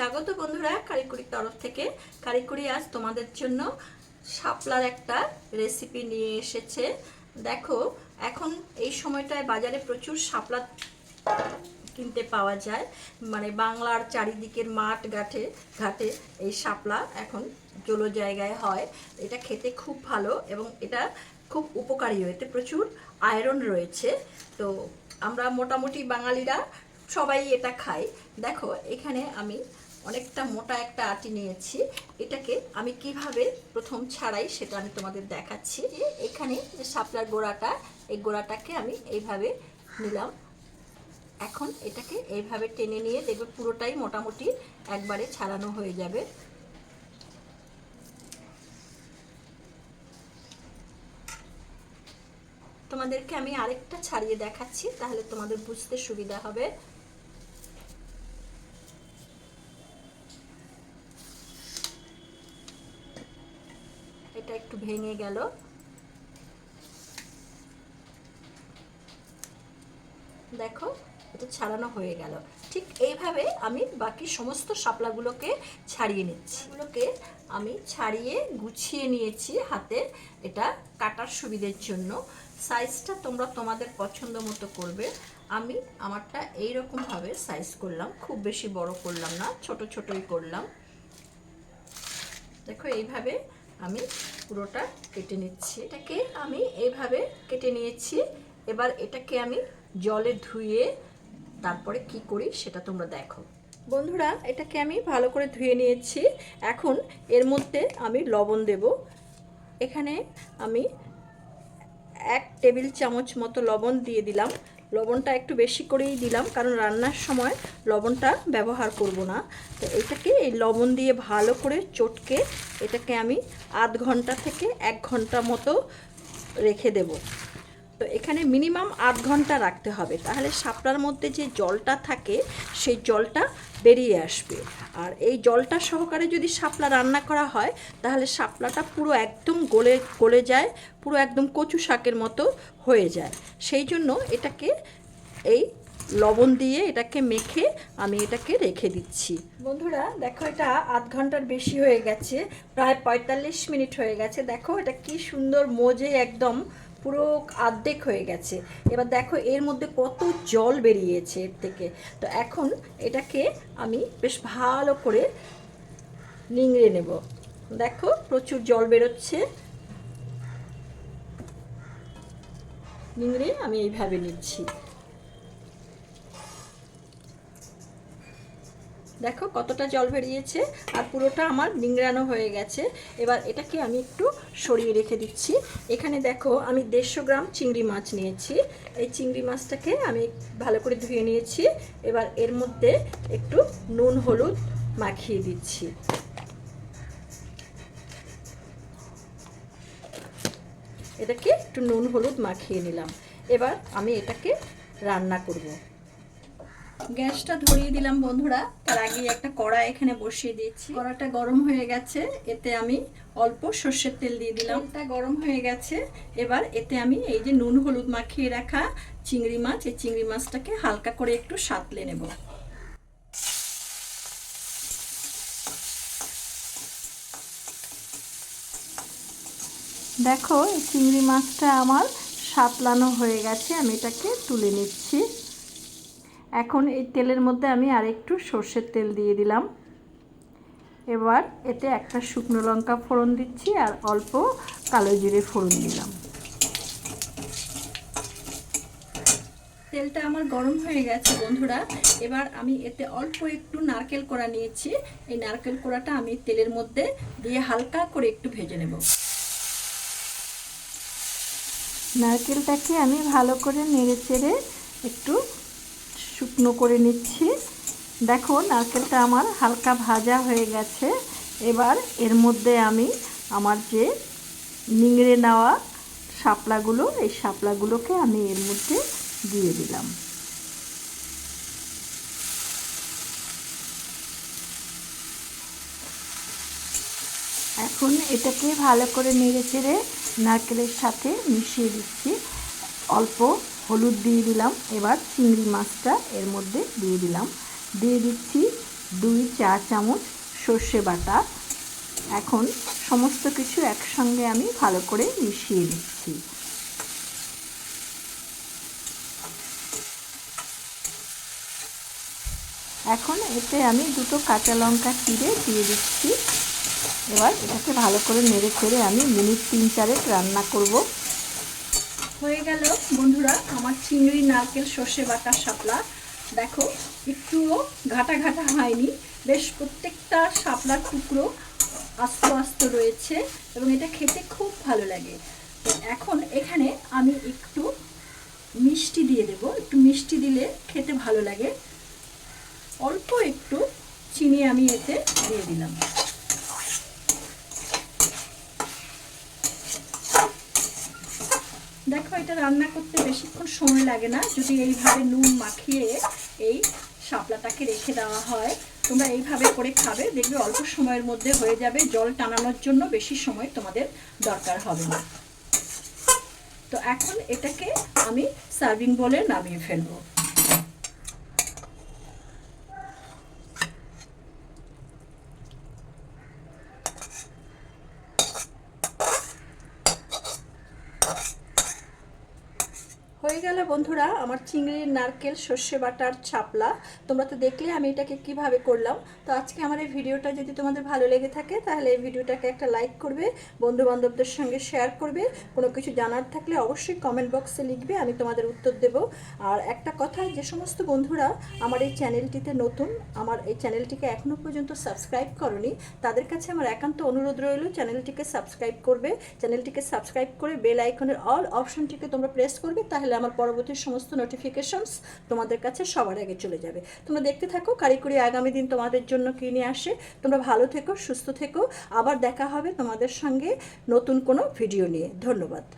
স্বাগত বন্ধুরা কারিকুরির তরফ থেকে। কারিকুরি আজ তোমাদের জন্য শাপলার একটা রেসিপি নিয়ে এসেছে। দেখো, এখন এই সময়টায় বাজারে প্রচুর শাপলা কিনতে পাওয়া যায়। মানে বাংলার চারিদিকের মাঠ ঘাটে ঘাটে এই শাপলা এখন জলো জায়গায় হয়। এটা খেতে খুব ভালো এবং এটা খুব উপকারী এতে প্রচুর আয়রন রয়েছে। তো আমরা মোটামুটি বাঙালিরা সবাই এটা খাই। দেখো, এখানে আমি অনেকটা মোটা একটা আটি নিয়েছি। এটাকে আমি কীভাবে প্রথম ছাড়াই সেটা আমি তোমাদের দেখাচ্ছি। এখানে যে শাপলার গোড়াটা, এই গোড়াটাকে আমি এইভাবে নিলাম। এখন এটাকে এইভাবে টেনে নিয়ে দেখবে পুরোটাই মোটামুটি একবারে ছাড়ানো হয়ে যাবে। তোমাদেরকে আমি আরেকটা ছাড়িয়ে দেখাচ্ছি, তাহলে তোমাদের বুঝতে সুবিধা হবে এটা একটু ভেঙে গেল। দেখো, এটা ছাড়ানো হয়ে গেল। ঠিক এইভাবে আমি বাকি সমস্ত শাপলাগুলোকে ছাড়িয়ে নিচ্ছি। এগুলোকে আমি ছাড়িয়ে গুছিয়ে নিয়েছি হাতে। এটা কাটার সুবিধের জন্য। সাইজটা তোমরা তোমাদের পছন্দ মতো করবে। আমি আমারটা এই ভাবে সাইজ করলাম। খুব বেশি বড় করলাম না, ছোট ছোটই করলাম। দেখো, এইভাবে আমি পুরোটা কেটে নিচ্ছি। এটাকে আমি এইভাবে কেটে নিয়েছি। এবার এটাকে আমি জলে ধুয়ে তারপরে কি করি সেটা তোমরা দেখো। বন্ধুরা, এটাকে আমি ভালো করে ধুয়ে নিয়েছি। এখন এর মধ্যে আমি লবণ দেব। এখানে আমি এক টেবিল চামচ মতো লবণ দিয়ে দিলাম। লবণটা একটু বেশি করেই দিলাম, কারণ রান্নার সময় লবণটা ব্যবহার করব না। তো এটাকে এই লবণ দিয়ে ভালো করে চটকে এটাকে আমি আধ ঘণ্টা থেকে এক ঘণ্টা মতো রেখে দেব। তো এখানে মিনিমাম আধ ঘণ্টা রাখতে হবে। তাহলে শাপলার মধ্যে যে জলটা থাকে, সেই জলটা বেরিয়ে আসবে। আর এই জলটা সহকারে যদি শাপলা রান্না করা হয়, তাহলে শাপলাটা পুরো একদম গলে গলে যায়, পুরো একদম কচু শাকের মতো হয়ে যায়। সেই জন্য এটাকে এই লবণ দিয়ে এটাকে মেখে আমি এটাকে রেখে দিচ্ছি। বন্ধুরা, দেখো এটা আধ ঘণ্টার বেশি হয়ে গেছে, প্রায় পঁয়তাল্লিশ মিনিট হয়ে গেছে। দেখো এটা কি সুন্দর মজে একদম পুরো আর্ধেক হয়ে গেছে। এবার দেখো এর মধ্যে কত জল বেরিয়েছে এর থেকে। তো এখন এটাকে আমি বেশ ভালো করে নিংড়ে নেব। দেখো প্রচুর জল বেরোচ্ছে। নিংড়ে আমি এইভাবে নিচ্ছি। দেখো কতটা জল বেরিয়েছে আর পুরোটা আমার নিংড়ানো হয়ে গেছে। এবার এটাকে আমি একটু সরিয়ে রেখে দিচ্ছি। এখানে দেখো আমি দেড়শো গ্রাম চিংড়ি মাছ নিয়েছি। এই চিংড়ি মাছটাকে আমি ভালো করে ধুয়ে নিয়েছি। এবার এর মধ্যে একটু নুন, হলুদ মাখিয়ে দিচ্ছি। এটাকে একটু নুন, হলুদ মাখিয়ে নিলাম। এবার আমি এটাকে রান্না করব। গ্যাসটা ধরিয়ে দিলাম বন্ধুরা। তার আগে একটা কড়া এখানে বসিয়ে দিয়েছি। কড়াটা গরম হয়ে গেছে, এতে আমি অল্প সর্ষের তেল দিয়ে দিলাম। এটা গরম হয়ে গেছে, এবার এতে আমি এই যে নুন হলুদ মাখিয়ে রাখা চিংড়ি মাছ, এই চিংড়ি মাছটাকে হালকা করে একটু সাতলে নেব। দেখো চিংড়ি মাছটা আমার সাতলানো হয়ে গেছে, আমি এটাকে তুলে নিচ্ছি। এখন এই তেলের মধ্যে আমি আর একটু সর্ষের তেল দিয়ে দিলাম। এবার এতে একটা শুকনো লঙ্কা ফোড়ন দিচ্ছি আর অল্প কালো জিরে ফোড়ন দিলাম। তেলটা আমার গরম হয়ে গেছে বন্ধুরা। এবার আমি এতে অল্প একটু নারকেল কোড়া নিয়েছি। এই নারকেল কোড়াটা আমি তেলের মধ্যে দিয়ে হালকা করে একটু ভেজে নেব। নারকেলটাকে আমি ভালো করে নেড়ে চেড়ে একটু শুকনো করে নিচ্ছি। দেখো, নারকেলটা আমার হালকা ভাজা হয়ে গেছে। এবার এর মধ্যে আমি আমার যে নিংড়ে নেওয়া শাপলাগুলো, এই শাপলাগুলোকে আমি এর মধ্যে দিয়ে দিলাম। এখন এটাকে ভালো করে নেড়ে চেড়ে নারকেলের সাথে মিশিয়ে দিচ্ছি। অল্প হলুদ দিয়ে দিলাম। এবার চিংড়ি মাছটা এর মধ্যে দিয়ে দিলাম। দিয়ে দিচ্ছি দুই চা চামচ সর্ষে বাটা। এখন সমস্ত কিছু একসঙ্গে আমি ভালো করে মিশিয়ে দিচ্ছি এখন এতে আমি দুটো কাঁচা লঙ্কা চিড়ে দিয়ে দিচ্ছি। এবার এটাকে ভালো করে নেড়ে চেড়ে আমি মিনিট তিন চারেক রান্না করব। হয়ে গেল, বন্ধুরা, আমার চিংড়ি, নারকেল, সর্ষে বাটা শাপলা। দেখো, একটুও ঘাটা ঘাটা হয়নি। বেশ প্রত্যেকটা শাপলার টুকরো আস্ত আস্ত রয়েছে এবং এটা খেতে খুব ভালো লাগে। তো এখন এখানে আমি একটু মিষ্টি দিয়ে দেব। একটু মিষ্টি দিলে খেতে ভালো লাগে অল্প একটু চিনি আমি এতে দিয়ে দিলাম দেখো এটা রান্না করতে বেশিক্ষণ সময় লাগে না। যদি এইভাবে নুন মাখিয়ে এই শাপলাটাকে রেখে দেওয়া হয়, তোমরা এইভাবে করে খাবে। দেখবে অল্প সময়ের মধ্যে হয়ে যাবে। জল টানানোর জন্য বেশি সময় তোমাদের দরকার হবে না। তো এখন এটাকে আমি সার্ভিং বলে নামিয়ে ফেলব হয়ে গেল বন্ধুরা, আমার চিংড়ির নারকেল, সর্ষে বাটার ছাপলা তোমরা তো দেখলে আমি এটাকে কীভাবে করলাম। তো আজকে আমার এই ভিডিওটা যদি তোমাদের ভালো লেগে থাকে, তাহলে এই ভিডিওটাকে একটা লাইক করবে বন্ধু বান্ধবদের সঙ্গে শেয়ার করবে। কোনো কিছু জানার থাকলে অবশ্যই কমেন্ট বক্সে লিখবে, আমি তোমাদের উত্তর দেব। আর একটা কথা, যে সমস্ত বন্ধুরা আমার এই চ্যানেলটিতে নতুন, আমার এই চ্যানেলটিকে এখনও পর্যন্ত সাবস্ক্রাইব করনি, তাদের কাছে আমার একান্ত অনুরোধ রইল চ্যানেলটিকে সাবস্ক্রাইব করবে। চ্যানেলটিকে সাবস্ক্রাইব করে বেল আইকনের অল অপশনটিকে তোমরা প্রেস করবে, তাহলে আমার পরবর্তী সমস্ত নোটিফিকেশনস তোমাদের কাছে সবার আগে চলে যাবে। তোমরা দেখতে থাকো, কারিকুরি আগামী দিন তোমাদের জন্য কী নিয়ে আসে। তোমরা ভালো থেকো, সুস্থ থেকো। আবার দেখা হবে তোমাদের সঙ্গে নতুন কোনো ভিডিও নিয়ে। ধন্যবাদ।